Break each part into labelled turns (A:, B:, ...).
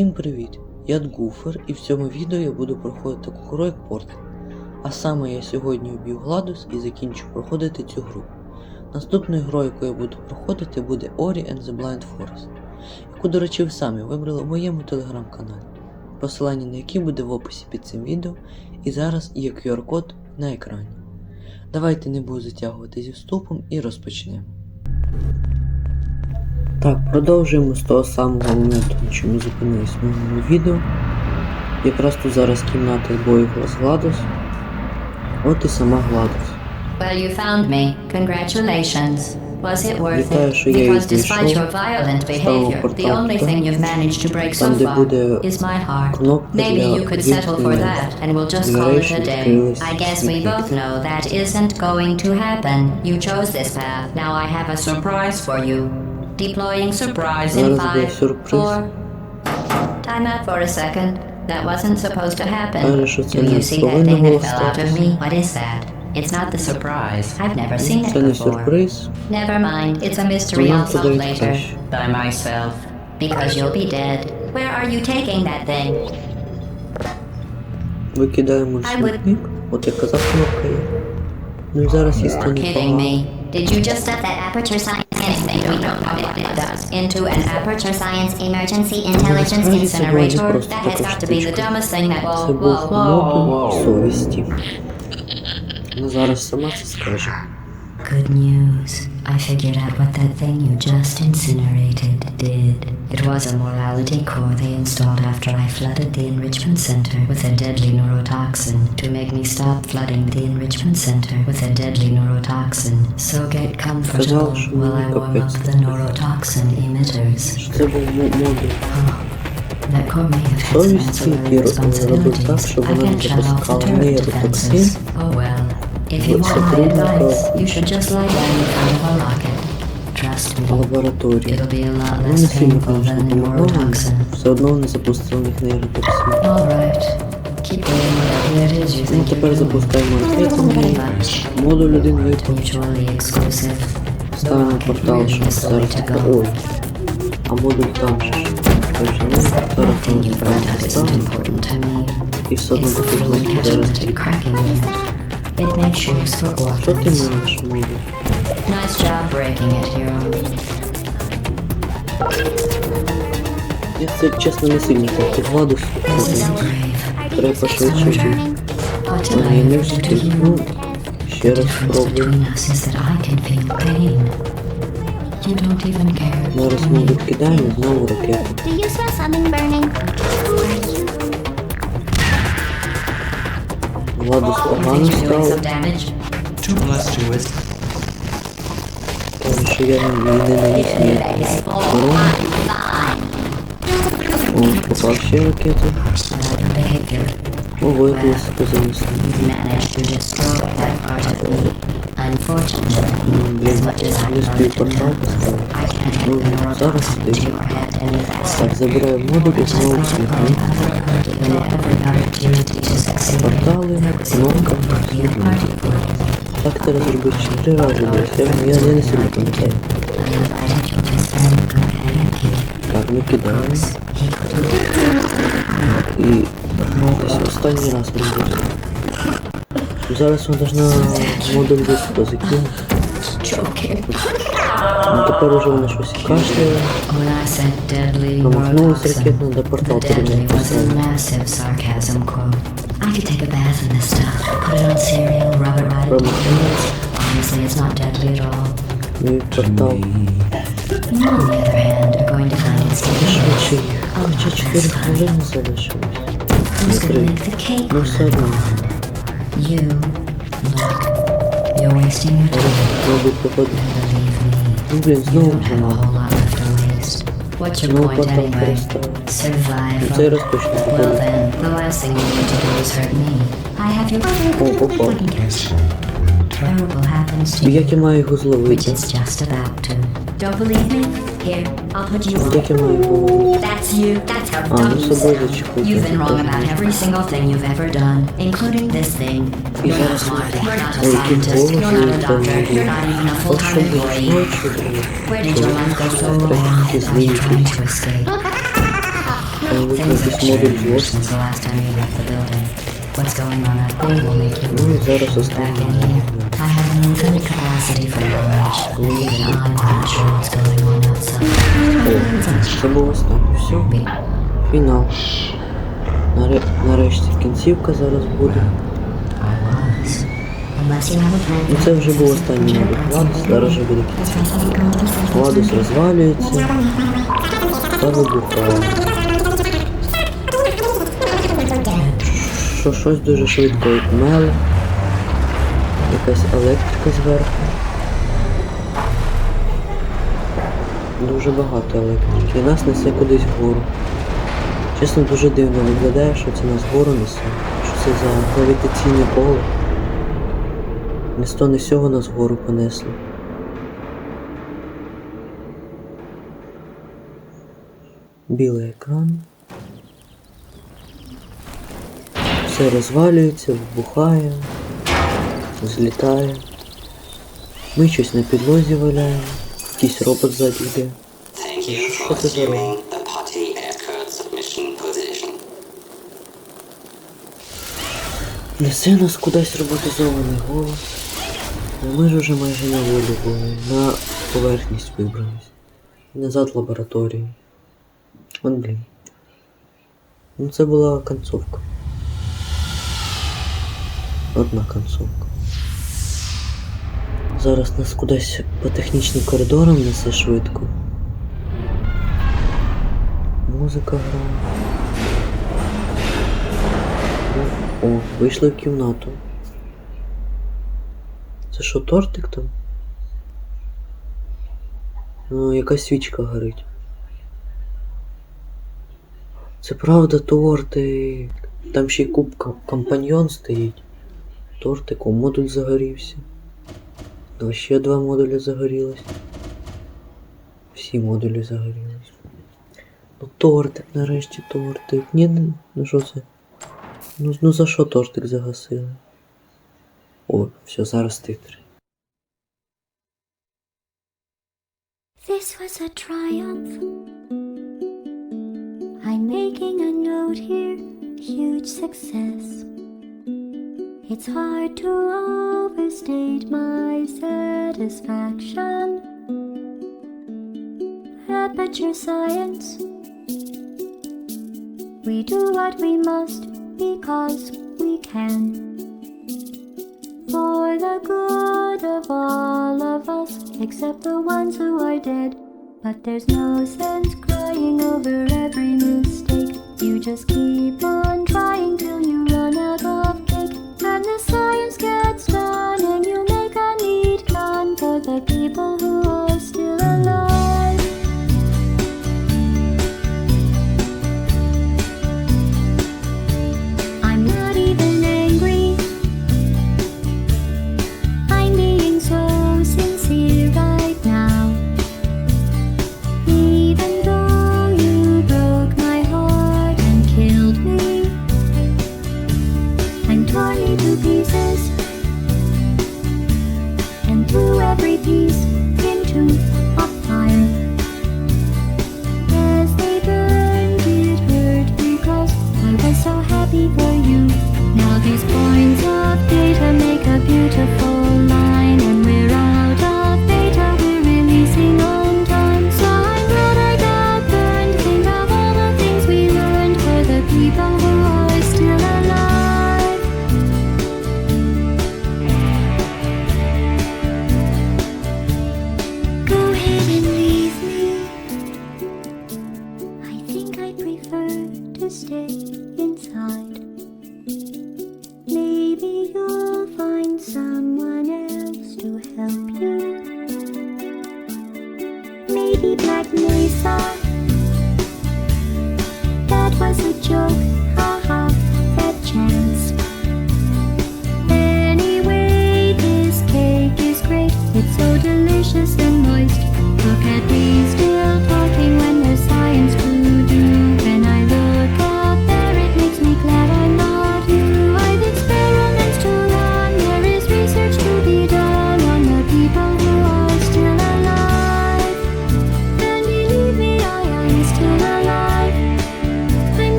A: Всім привіт! Я Дгуфер і в цьому відео я буду проходити таку як Portal. А саме я сьогодні вб'ю Гладус і закінчу проходити цю гру. Наступною грою, яку я буду проходити, буде Ori and the Blind Forest, яку, до речі, ви самі вибрали у моєму телеграм-каналі, посилання на який буде в описі під цим відео, і зараз є QR-код на екрані. Давайте не буду затягувати зі вступом і розпочнемо. Так, продовжуємо з того самого моменту, на чому зупинились в минулому відео. Якраз тут зараз кімната з Гладус. От і сама Гладус.
B: Well, you found me. Congratulations. Was it worth it? Because despite your violent behavior, the only thing you've managed to break so far is my heart. Maybe you could settle for that, and we'll just call it a day. I guess we both know that isn't going to happen. You chose this path. Now I have a surprise for you. Deploying surprise in
A: Зараз буде
B: five,
A: сюрприз.
B: four. Time out for a second. That wasn't supposed to happen.
A: Каже, що це
B: Do
A: не
B: you see that
A: повинно
B: thing
A: було
B: that fell out of
A: статися.
B: me? What is that? It's not the surprise. I've never seen it
A: Це не
B: before.
A: сюрприз.
B: Never mind, it's a mystery
A: Нам
B: I'll solve
A: подають
B: later.
A: краще.
B: By myself. Because you'll be dead. Where are you taking that thing?
A: Викидаємо в
B: I would-
A: смітник. От я казав, кнопка є. Ну і зараз її
B: You're
A: стане
B: kidding
A: погано.
B: me. Did you just stuff that aperture science into an aperture science emergency intelligence
A: Насправді це була не
B: incinerator?
A: просто
B: That has
A: така
B: got to be the
A: штучка.
B: dumbest thing that.
A: Це
B: Whoa,
A: був
B: whoa, whoa.
A: модуль совісті. Вона зараз сама це скаже.
B: Good news. I figured out what that thing you just incinerated did. It was a morality core they installed after I flooded the enrichment center with a deadly neurotoxin to make me stop flooding the enrichment center with a deadly neurotoxin. So get comfortable while I warm up the neurotoxin emitters. That core may have had some. I can't shut off the turret defenses. Oh well. If you
A: But
B: want my
A: сотрудника
B: advice, you should just lie down in front of a rocket. Trust me.
A: лабораторії.
B: It'll be a lot
A: Ну,
B: less
A: не сильно,
B: painful
A: конечно,
B: than the
A: допомогло,
B: neurotoxin.
A: все одно не запустили в них нейротоксин.
B: Alright. Keep doing whatever it is you
A: Ну,
B: think you're
A: тепер
B: doing.
A: запускаємо
B: Thank you
A: анкету.
B: very much.
A: Модуль один випав.
B: Mutually exclusive. The
A: Ставимо
B: rocket
A: портал,
B: really
A: щоб
B: is the way
A: зараз
B: to
A: таке.
B: go.
A: Ой. А модуль там же. ж. Тож, ну, зараз
B: Nothing
A: ми
B: you brought up isn't
A: ставимо.
B: important to me.
A: І все одно
B: It's the
A: потрібно
B: fluid
A: зараз.
B: catalytic cracking unit. It makes shoes for
A: Що ти
B: orphans.
A: маєш, модуль?
B: Nice job breaking it, hero.
A: Я це чесно не сильно так гладус.
B: This isn't grave.
A: Треба швидше йти.
B: What did
A: А
B: I
A: я не
B: ever do to
A: встиг.
B: you?
A: Ну, ще раз
B: difference
A: спробую.
B: between us is that I
C: Do you smell something burning?
A: Гладус
B: You
A: погано
B: think you're doing
A: став.
B: some damage?
D: Tumultuous.
A: Каже, що я не, не наніс ніякого урона. О, попав ще ракету.
B: Unfortunately,
A: Блін,
B: as much as I
A: не
B: love
A: спів
B: to
A: портал
B: know,
A: поставити.
B: I can't
A: Ну,
B: get the
A: зараз
B: neurotoxin into
A: спів.
B: your head any faster.
A: Так, забираю модуль і знову
B: I've
A: смітник.
B: given every opportunity to succeed.
A: Портали, кнопка.
B: Be a party boy.
A: Так треба зробити ще три рази. бо Я, я не сильно пам'ятаю.
B: I invited you to spend companion key.
A: Так, Зараз вона должна модуль високо закинути.
B: joking.
A: Ну, тепер уже вона щось кашляє.
B: When I said deadly
A: Промахнулась
B: neurotoxin,
A: ракетно до
B: the
A: портал
B: deadly
A: перед
B: was a massive sarcasm quote. I could take a bath in this stuff, put it on cereal, rub it right into
A: Промахнулась.
B: Honestly, it's not deadly at all.
A: Ну і портал.
B: You, on the other hand, are going to find it scary.
A: Швидше їх. Хоча 4 хвилини залишилось.
B: Who's gonna
A: Три.
B: make the cake?
A: Ну все одно.
B: You. Look, you're wasting your time.
A: Мабуть, походить.
B: Believe me,
A: Ну блін,
B: you
A: знову
B: don't
A: вже
B: have a
A: мало.
B: whole lot left to waste. What's your
A: Знову
B: point
A: портал
B: anyway?
A: перестав.
B: Survive.
A: Ну, Цей раз точно
B: Well
A: походить.
B: then, the last thing you need to do is hurt me. I have your
A: О, попав.
B: terrible happens to you,
A: Як я маю його
B: which
A: зловити?
B: is just about to. Don't believe me? Here, I'll put you on. That's you. That's how dumb you sound. You've been wrong about every single thing you've ever done, including this thing. You're not smart. You're not a scientist. You're not a doctor. You're not even a full-time employee. Where did your life go so wrong Are you trying to escape?
E: Things have changed since the last time you left the building. What's going on at there? will make you back in here.
A: Це було останнє. Все. Фінал. Наре... Нарешті кінцівка зараз буде. І це вже був останній модуль Владус, зараз вже буде кінцівка. Владус розвалюється та вибухає. Що щось дуже швидко меле. Якась електрика зверху. Дуже багато електрики. І нас несе кудись вгору. Чесно, дуже дивно виглядає, що це нас вгору несе. Що це за гравітаційне поле. Не з не сього нас вгору понесло. Білий екран. Все розвалюється, вибухає, злітає. Ми щось на підлозі валяємо, якийсь робот ззаді йде. Що це за робот? Несе нас кудись роботизований голос. Ми ж уже майже на волі були, на поверхність вибрались. Назад в лабораторію. Вон блін. Ну це була концовка. Одна концовка. Зараз нас кудись по технічним коридорам несе швидко. Музика грає. О, вийшли в кімнату. Це що, тортик там? Ну, якась свічка горить. Це правда тортик. Там ще й кубка компаньйон стоїть. Тортик, о, модуль загорівся. Два ще два модулі загорілось. Всі модулі загорілись. Ну тортик, нарешті тортик. Ні, ну що це? Ну, ну за що тортик загасили? О, все, зараз титри.
B: This was a triumph. I'm making a note here, huge success. It's hard to overstate my satisfaction. Aperture science. We do what we must because we can. For the good of all of us, except the ones who are dead. But there's no sense crying over every mistake. You just keep on science gets done, and you make a neat gun for the people who Black Mesa.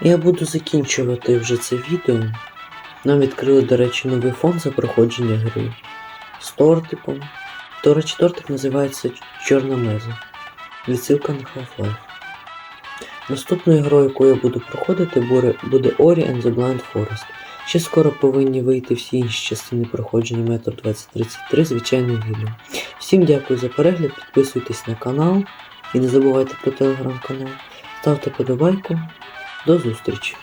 A: Я буду закінчувати вже це відео. Нам відкрили, до речі, новий фон за проходження гри з тортиком. До речі, тортик називається Чорна меза. Відсилка на Half-Life. Наступною грою, яку я буду проходити, буде Ori and the Blind Forest. Ще скоро повинні вийти всі інші частини проходження метод 2033 звичайним відео. Всім дякую за перегляд, підписуйтесь на канал і не забувайте про телеграм-канал. Ставте подобайку. До зустрічі!